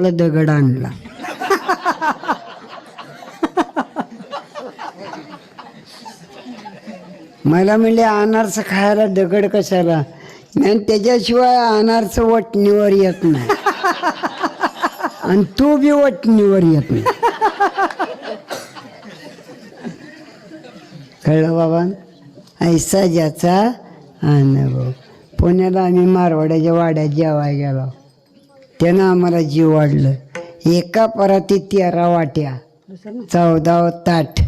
आपला दगड आणला. मला म्हणले अनारचं खायला दगड कशाला? आणि त्याच्याशिवाय अनारचं वटणीवर येत नाही. आणि तू बी वटणीवर येत नाही. कळलं बाबा? ऐसा ज्याचा अनुभव. पुण्याला आम्ही मारवाड्याच्या वाड्यात जेवाय गेलो. त्यानं आम्हाला जीव वाढलं. एका परातीत तेरा वाट्या. चौदावं ताट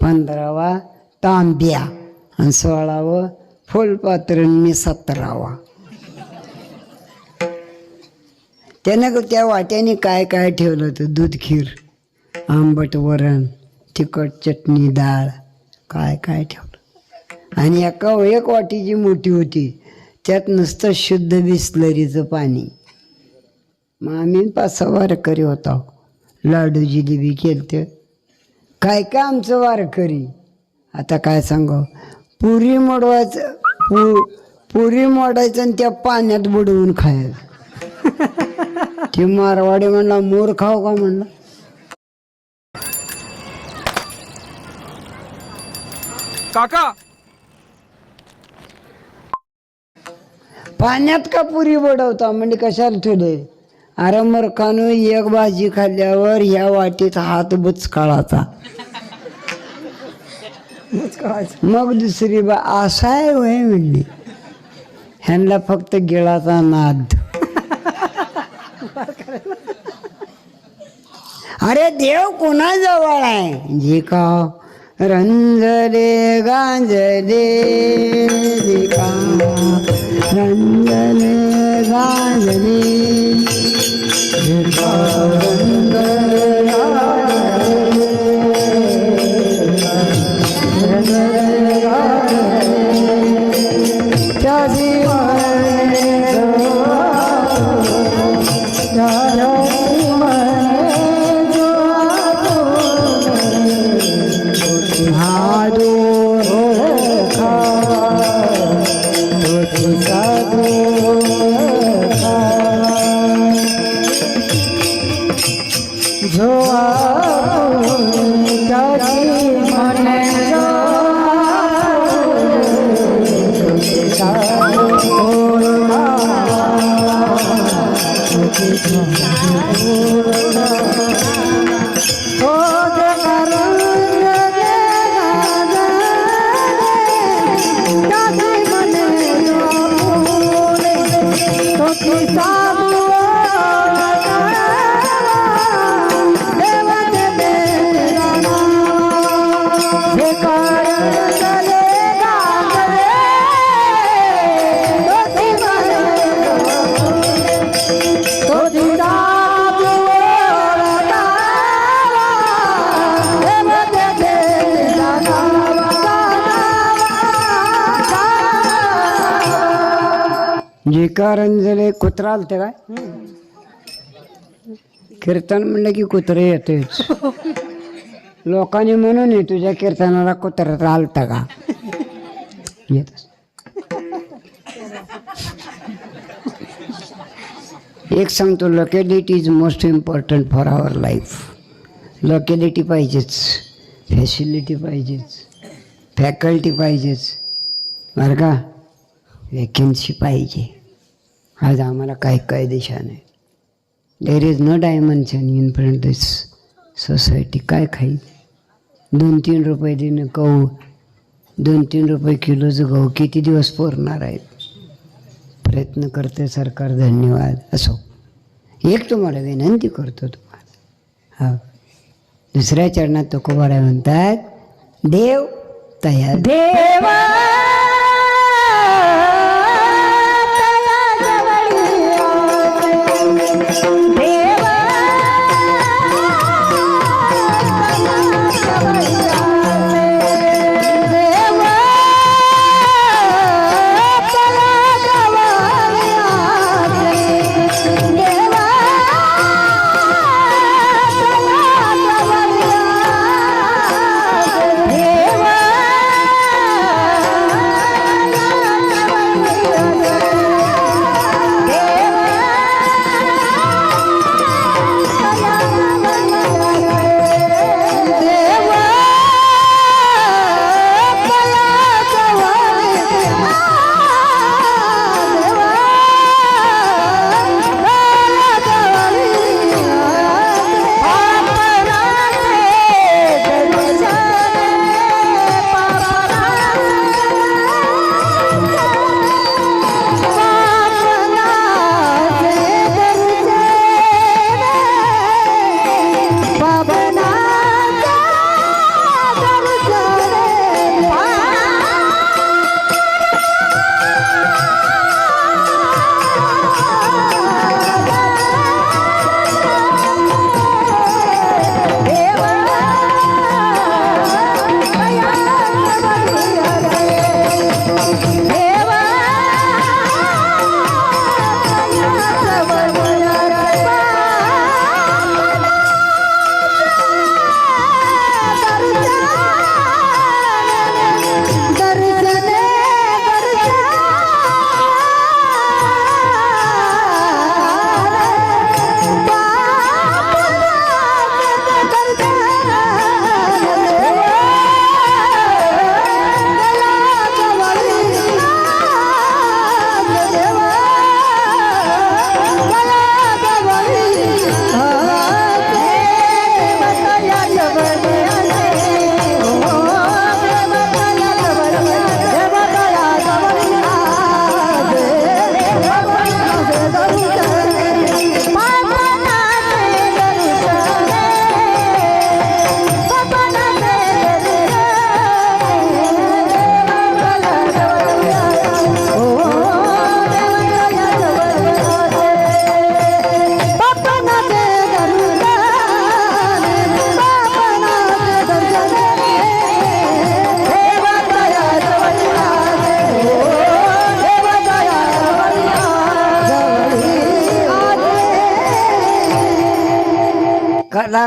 पंधरावा तांब्या. आणि सोळावं फुलपात्र मी सतरावा त्यानं त्या वाट्याने काय काय ठेवलं होतं? दूध खीर आंबट वरण तिखट चटणी डाळ. काय काय ठेवलं? आणि एका एक वाटी जी मोठी होती त्यात नुसतं शुद्ध बिस्लरीचं पाणी. आम्ही पाच सहा वारकरी होतो. लाडू जिलेबी केलते. काय काय आमचं वारकरी? आता काय सांगू? पुरी मोडवायचं पु पुरी मोडायचं आणि त्या पाण्यात बुडवून खायचं. ते मारवाडी म्हणला मोर खाऊ का म्हणलं? काका! पाण्यात का पुरी बुडवता? म्हणजे कशाला ठेवले अरे एक भाजी खाल्ल्यावर ह्या वाटीत हात बुचकाळाचा. मग दुसरी बा असा आहे वय म्हणली. ह्यांना फक्त गिळाचा नाद. अरे देव कोणाजवळ आहे? जे का रंजले गांजले जे का रंजले गांजले. जे का रंजले कुत्रा आलते काय कीर्तन म्हणलं की कुत्रे येतेच लोकांनी म्हणून तुझ्या कीर्तनाला कुत्रा आलता का। येत एक सांगतो locality is most important for our life locality पाहिजेच। फॅसिलिटी पाहिजेच। फॅकल्टी पाहिजेच। बरं का? वॅकन्सी पाहिजे। आज आम्हाला काय काय दिशा नाही. There is no dimension in front this society काय खाईल? दोन तीन रुपये देणं गहू दोन तीन रुपये किलोचं गहू किती दिवस पोरणार आहेत? प्रयत्न करते सरकार धन्यवाद. असो. एक तुम्हाला विनंती करतो तुम्हाला. हा. दुसऱ्या चरणात तुकोबारा म्हणतात देव तयार. देवा!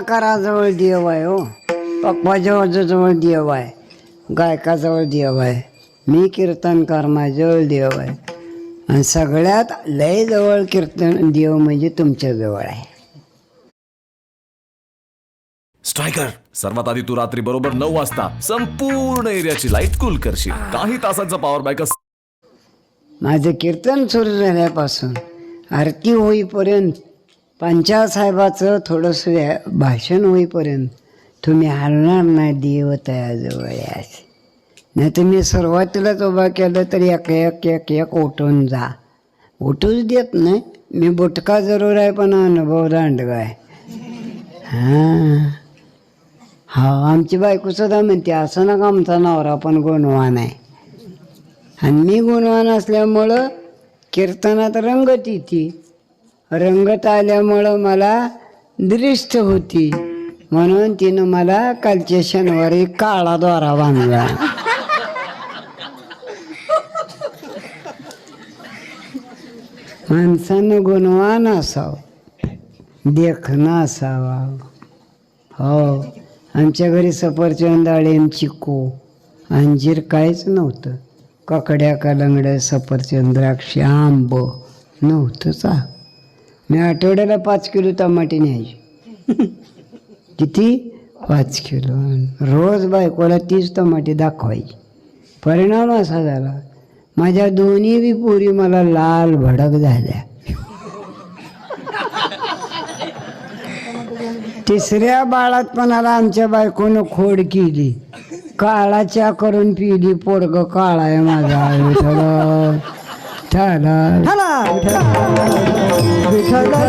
कलाकाराजवळ देव आहे हो. पप्पाजवळ देव आहे गायकाजवळ देव आहे मी कीर्तनकार माझ्याजवळ देव आहे. आणि सगळ्यात लय जवळ कीर्तन देव म्हणजे तुमच्या जवळ आहे. स्ट्रायकर सर्वात आधी तू रात्री बरोबर नऊ वाजता संपूर्ण एरियाची लाइट कूल करशील. काही तासांचा पॉवर बॅक माझं कीर्तन सुरू झाल्यापासून आरती होईपर्यंत पंचासाहेबाचं थोडंसं व्या- भाषण होईपर्यंत तुम्ही हलणार नाही देव तयाजवळ यायचे. नाही तुम्ही सुरुवातीलाच उभा केलं तर एक एक एक एक उठून जा. उठूच देत नाही. मी बुटका जरूर आहे पण अनुभव दांडग आहे. हां. हा आमची बायको सुद्धा म्हणते असं नका आमचा नवरा पण गुणवान आहे. आणि मी गुणवान असल्यामुळं कीर्तनात रंगत येते. रंगत आल्यामुळं मला दृष्ट होती. म्हणून तिनं मला कालच्या शनिवारी काळा द्वारा बांधला. माणसानं गुणवान असावं. देखणं असावा. हो. आमच्या घरी सफरचंद डाळिंब चिकू. अंजीर काहीच नव्हतं. काकड्या कलंगड्या सफरचंद द्राक्ष आंब नव्हतंच आ मी आठवड्याला पाच किलो टमाटे न्यायचे. किती? पाच किलो. रोज बायकोला तीस टमाटे दाखवायची. परिणाम असा झाला माझ्या दोन्ही बी पोरी मला लाल भडक झाल्या. तिसऱ्या बाळातपणाला आमच्या बायकोनं खोड केली. काळा चा करून पिली पोरग काळा आहे माझा. विठ्ठल ठाला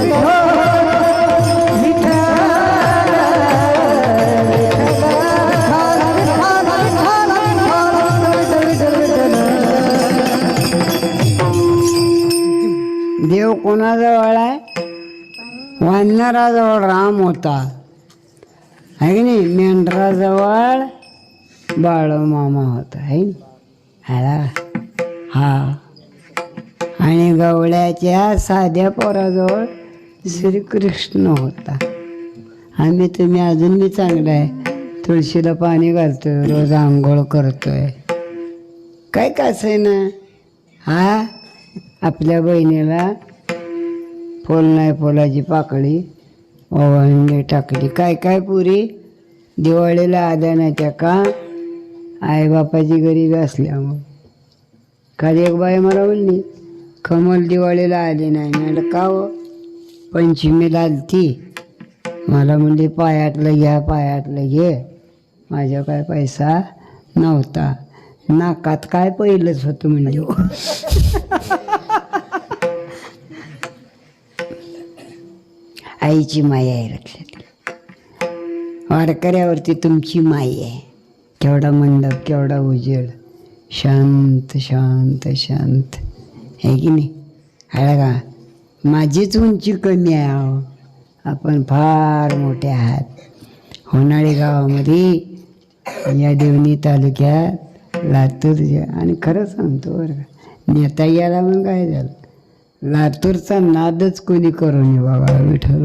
देव कोणाजवळ आहे? वानराजवळ राम होता. आहे की नाही? मेंढराजवळ बाळमामा होता. आहे नि? हा. आणि गवळ्याच्या साध्या पोराजवळ श्रीकृष्ण होता. आम्ही तुम्ही अजून बी चांगलं आहे. तुळशीला पाणी घालतोय रोज आंघोळ करतोय. काय कसं आहे ना? हा? आपल्या बहिणीला फुल नाही फुलाची पाकळी ओवाळणी टाकली. काय काय पुरी? दिवाळीला आल्या नाही त्या का आईबापाची गरीबी असल्यामुळं. काल एक बाई मला म्हणली कमल दिवाळीला आली नाही. मी म्हणलं का हो पंचमीला आलती मला म्हणली पायातलं घ्या पायातलं घे. माझ्या काय पैसा नव्हता. नाकात काय पहिलंच होतं म्हणजे आईची माया आहे लक्षात. वारकऱ्यावरती तुमची माई आहे. केवढा मंडप केवढा उजेड. शांत शांत शांत. आहे की नाही? आहे का माझीच उंची कमी आहे अहो आपण फार मोठे आहात. होनाळी गावामध्ये या देवणी तालुक्यात लातूर आणि खरं सांगतो बरं का नेता याला मग काय झालं? लातूरचा नादच कोणी करू नये बाबा विठ्ठल